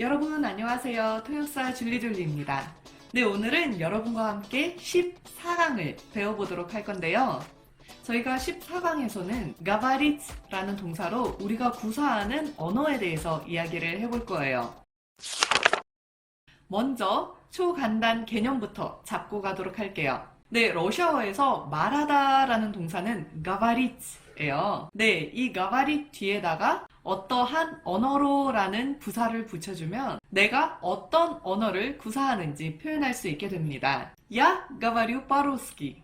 여러분 안녕하세요. 토요사 줄리줄리입니다. 네, 오늘은 여러분과 함께 14강을 배워보도록 할 건데요. 저희가 14강에서는 가바리츠라는 동사로 우리가 구사하는 언어에 대해서 이야기를 해볼 거예요. 먼저 초간단 개념부터 잡고 가도록 할게요. 네, 러시아어에서 말하다라는 동사는 가바리츠예요. 네, 이 가바리 뒤에다가 어떠한 언어로라는 부사를 붙여주면 내가 어떤 언어를 구사하는지 표현할 수 있게 됩니다. Я говорю по-русски.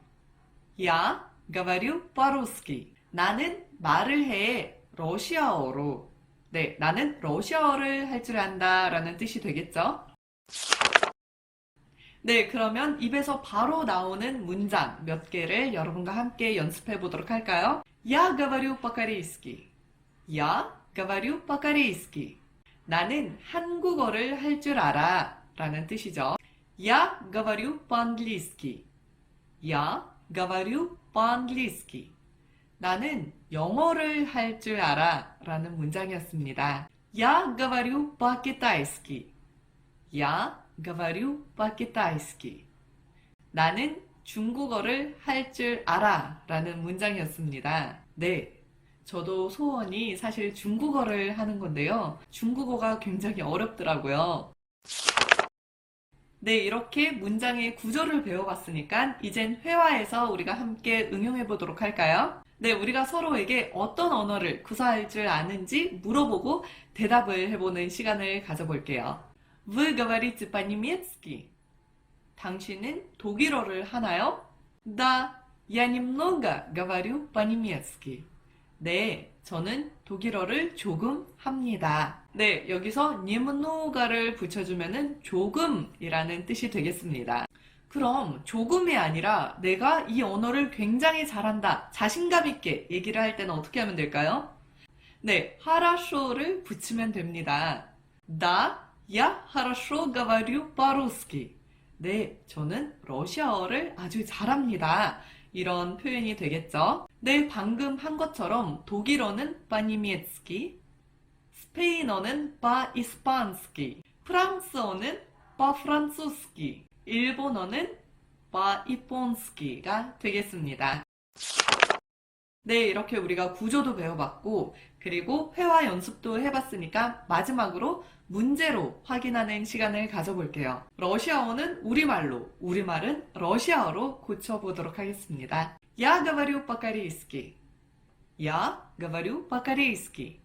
Я говорю по-русски. 나는 말을 해 러시아어로. 네, 나는 러시아어를 할 줄 안다라는 뜻이 되겠죠? 네, 그러면 입에서 바로 나오는 문장 몇 개를 여러분과 함께 연습해 보도록 할까요? Я говорю по-корейски. Я говорю по-корейски. 나는 한국어를 할 줄 알아. 라는 뜻이죠. Я говорю по-английски. Я говорю по-английски. 나는 영어를 할 줄 알아. 라는 문장이었습니다. Я говорю по-китайски. Я говорю по-китайски. 나는 중국어를 할 줄 알아. 라는 문장이었습니다. 네. 저도 소원이 사실 중국어를 하는 건데요. 중국어가 굉장히 어렵더라고요. 네, 이렇게 문장의 구조를 배워봤으니까 이젠 회화에서 우리가 함께 응용해 보도록 할까요? 네, 우리가 서로에게 어떤 언어를 구사할 줄 아는지 물어보고 대답을 해보는 시간을 가져볼게요. Вы говорите по-немецки? 당신은 독일어를 하나요? Да, я немного говорю по-немецки. 네, 저는 독일어를 조금 합니다. 네, 여기서 니문노가를 붙여주면은 조금이라는 뜻이 되겠습니다. 그럼 조금이 아니라 내가 이 언어를 굉장히 잘한다, 자신감 있게 얘기를 할 때는 어떻게 하면 될까요? 네, 하라쇼를 붙이면 됩니다. 나, 야, 하라쇼, 가바류, 바로스키. 네, 저는 러시아어를 아주 잘합니다. 이런 표현이 되겠죠. 네, 방금 한 것처럼 독일어는 빠니미에츠키, 스페인어는 빠이스판스키, 프랑스어는 빠프란소스키, 일본어는 빠이폰스키가 되겠습니다. 네, 이렇게 우리가 구조도 배워봤고, 그리고 회화 연습도 해봤으니까 마지막으로 문제로 확인하는 시간을 가져볼게요. 러시아어는 우리말로, 우리말은 러시아어로 고쳐보도록 하겠습니다. Я говорю по-корейски. Я говорю по-корейски.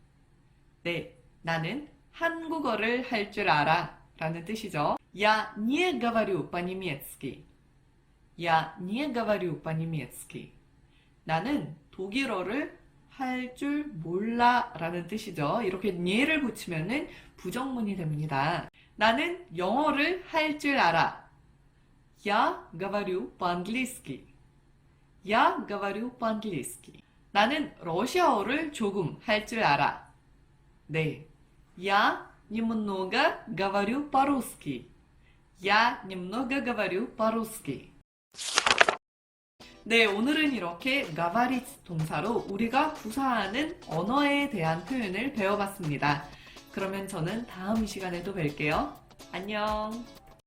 네, 나는 한국어를 할 줄 알아. 라는 뜻이죠. Я не говорю по-немецки. Я не говорю по-немецки. 나는 독일어를 할 줄 몰라 라는 뜻이죠. 이렇게 예를 붙이면은 부정문이 됩니다. 나는 영어를 할 줄 알아. Я говорю по-английски. Я говорю по-английски. 나는 러시아어를 조금 할 줄 알아. 네. Я немного говорю по-русски. Я немного говорю по-русски. 네, 오늘은 이렇게 가바리츠 동사로 우리가 구사하는 언어에 대한 표현을 배워봤습니다. 그러면 저는 다음 시간에 또 뵐게요. 안녕.